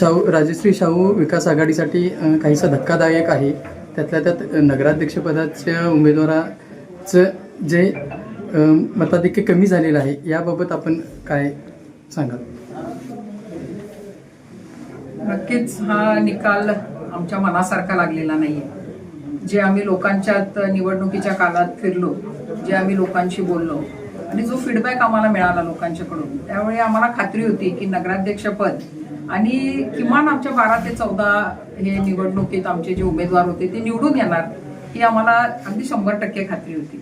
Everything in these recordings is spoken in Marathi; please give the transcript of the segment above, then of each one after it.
शाहू राजश्री शाहू विकास आघाडीसाठी काहीसा धक्कादायक आहे. त्यातल्या त्यात नगराध्यक्षपदाच्या उमेदवाराचं जे मताधिक्य कमी झालेलं आहे याबाबत आपण काय सांगाल? नक्कीच हा निकाल आमच्या मनासारखा लागलेला नाही जे आम्ही लोकांच्यात निवडणुकीच्या काळात फिरलो जे आम्ही लोकांशी बोललो आणि जो फीडबॅक आम्हाला मिळाला लोकांच्याकडून त्यावेळी आम्हाला खात्री होती की नगराध्यक्षपद आणि किमान आमच्या बारा ते चौदा हे निवडणुकीत आमचे जे उमेदवार होते ते निवडून येणार ही आम्हाला अगदी शंभर टक्के खात्री होती.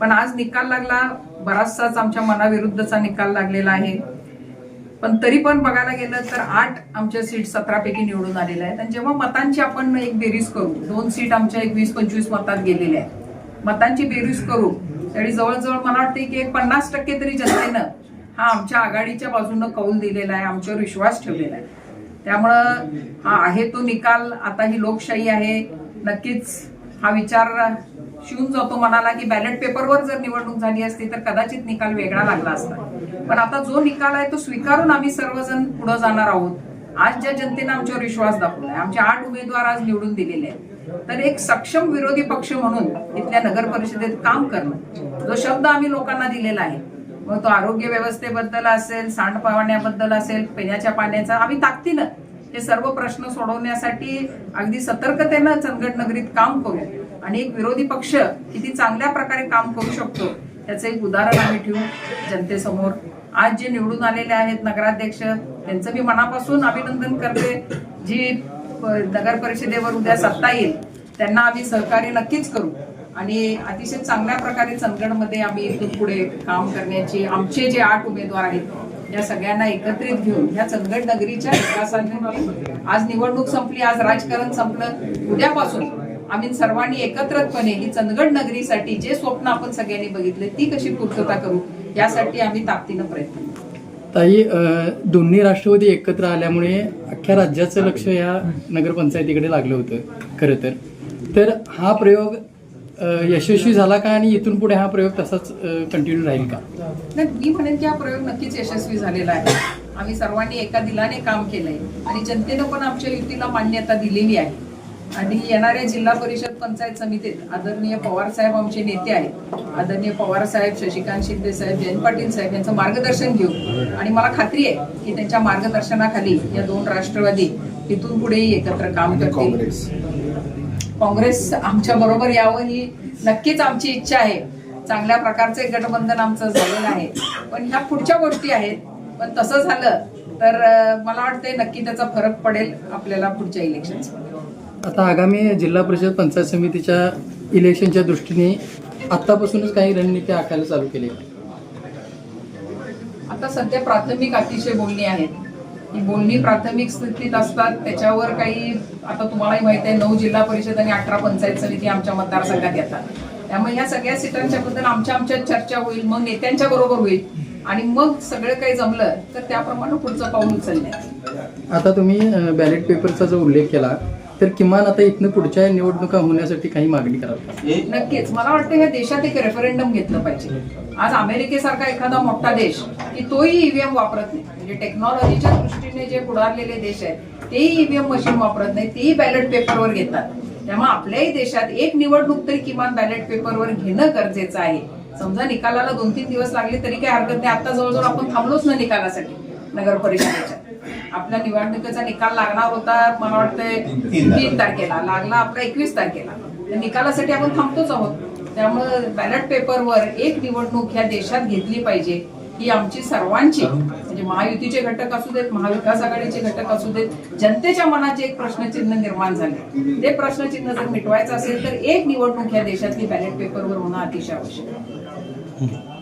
पण आज निकाल लागला बराचसाच आमच्या मनाविरुद्धचा निकाल लागलेला आहे. पण तरी पण बघायला गेलं तर आठ आमच्या सीट सतरापैकी निवडून आलेल्या आहेत. आणि जेव्हा मतांची आपण एक बेरीज करू दोन सीट आमच्या एक वीस पंचवीस मतात गेलेल्या आहेत. मतांची बेरीज करू त्यावेळी जवळजवळ मला वाटते की एक पन्नास टक्के तरी जनतेनं हा आमच्या आघाडीच्या बाजूनं कौल दिलेला आहे आमच्यावर विश्वास ठेवलेला आहे. त्यामुळं हा आहे तो निकाल आता ही लोकशाही आहे. नक्कीच हा विचार शिवून जातो मनाला की बॅलेट पेपरवर जर निवडणूक झाली असती तर कदाचित निकाल वेगळा लागला असता. पण आता जो निकाल आहे तो स्वीकारून आम्ही सर्वजण पुढे जाणार आहोत. आज ज्या जनतेनं आमच्यावर विश्वास दाखवला आहे आमचे आठ उमेदवार आज निवडून दिलेले आहेत. तर एक सक्षम विरोधी पक्ष म्हणून इथल्या नगर परिषदेत काम करणं जो शब्द आम्ही लोकांना दिलेला आहे मग तो आरोग्य व्यवस्थेबद्दल असेल सांडपाण्याबद्दल असेल पिण्याच्या पाण्याचा आम्ही ताकदीनं हे सर्व प्रश्न सोडवण्यासाठी अगदी सतर्कतेनं चंदगड नगरीत काम करू. आणि एक विरोधी पक्ष किती चांगल्या प्रकारे काम करू शकतो त्याचं एक उदाहरण आम्ही ठेवू जनतेसमोर. आज जे निवडून आलेले आहेत नगराध्यक्ष त्यांचं मी मनापासून अभिनंदन करते. जी नगर परिषदेवर उद्या सत्ता येईल त्यांना आम्ही सहकार्य नक्कीच करू. आणि अतिशय चांगल्या प्रकारे चंदगडमध्ये आम्ही इथून पुढे काम करण्याची आमचे जे आठ उमेदवार आहेत या सगळ्यांना एकत्रित घेऊन ह्या चंदगड नगरीच्या विकासाने आज निवडणूक संपली आज राजकारण संपलं. उद्यापासून आम्ही सर्वांनी एकत्रितपणे ही चंदगड नगरीसाठी जे स्वप्न आपण सगळ्यांनी बघितले ती कशी पूर्तता करू यासाठी आम्ही ताकदीनं प्रयत्न करू. ताई दोन्ही राष्ट्रवादी एकत्र आल्यामुळे अख्ख्या राज्याचं लक्ष या नगरपंचायतीकडे लागलं होतं खरं तर. तर हा प्रयोग यशस्वी झाला का आणि इथून पुढे हा प्रयोग तसाच कंटिन्यू राहील का? नाही मी म्हणेन की हा प्रयोग नक्कीच यशस्वी झालेला आहे. आम्ही सर्वांनी एका दिलाने काम केलंय. आणि जनतेनं पण आमच्या युतीला मान्यता दिलेली आहे. आणि येणाऱ्या जिल्हा परिषद पंचायत समितीत आदरणीय पवार साहेब आमचे नेते आहेत. आदरणीय पवार साहेब शशिकांत शिंदे साहेब जयंत पाटील साहेब यांचं मार्गदर्शन घेऊ आणि मला खात्री आहे की त्यांच्या मार्गदर्शनाखाली या दोन राष्ट्रवादी इथून पुढेही एकत्र काम करतील. काँग्रेस. आमच्या बरोबर यावं ही नक्कीच आमची इच्छा आहे. चांगल्या प्रकारचे गठबंधन आमचं झालेलं आहे. पण ह्या पुढच्या गोष्टी आहेत. पण तसं झालं तर मला वाटतंय नक्की त्याचा फरक पडेल आपल्याला पुढच्या इलेक्शनचा आता आगामी जिल्हा परिषद पंचायत समितीच्या इलेक्शनच्या दृष्टीने आत्तापासूनच काही रणनीती आखायला चालू केली आता सध्या प्राथमिक अतिशय बोलणी आहेत. की बोलणी प्राथमिक स्थितीत असतात त्याच्यावर काही आता तुम्हालाही माहीत आहे नऊ जिल्हा परिषद आणि अठरा पंचायत समिती आमच्या मतदारसंघात येतात. त्यामुळे ह्या सगळ्या सीटांच्या बद्दल आमच्या आमच्यात चर्चा होईल मग नेत्यांच्या बरोबर होईल. आणि मग सगळं काही जमलं तर त्याप्रमाणे पुढचं पाऊल उचलण्यात आता तुम्ही बॅलेट पेपरचा जो उल्लेख केला तर किमान आता इथनं पुढच्या निवडणुका होण्यासाठी काही मागणी कराल का? नक्कीच. मला वाटतं ह्या देशात एक रेफरंडम घेतलं पाहिजे. आज अमेरिकेसारखा एखादा मोठा देश की तोही ईव्हीएम वापरत नाही. म्हणजे टेक्नॉलॉजीच्या दृष्टीने जे पुढारलेले देश आहेत तेही ईव्हीएम मशीन वापरत नाही तेही बॅलेट पेपरवर घेतात. त्यामुळे आपल्याही देशात एक निवडणूक तरी किमान बॅलेट पेपरवर घेणं गरजेचं आहे. समजा निकालाला दोन तीन दिवस लागले तरी काही हरकत नाही. आता जवळजवळ आपण थांबलोच ना निकालासाठी नगर परिषदेच्या आपल्या निवडणुकीचा निकाल लागणार होता मला वाटतंय तीन तारखेला. लागला आपला एकवीस तारखेला. तर निकालासाठी आपण थांबतोच आहोत. त्यामुळे बॅलेट पेपरवर एक निवडणूक ह्या देशात घेतली पाहिजे ही आमची सर्वांची म्हणजे महायुतीचे घटक असू देत महाविकास आघाडीचे घटक असू देत जनतेच्या मनाचे एक प्रश्नचिन्ह निर्माण झाले. ते प्रश्नचिन्ह जर मिटवायचं असेल तर एक निवडणूक ह्या देशातली बॅलेट पेपरवर होणं अतिशय आवश्यक आहे.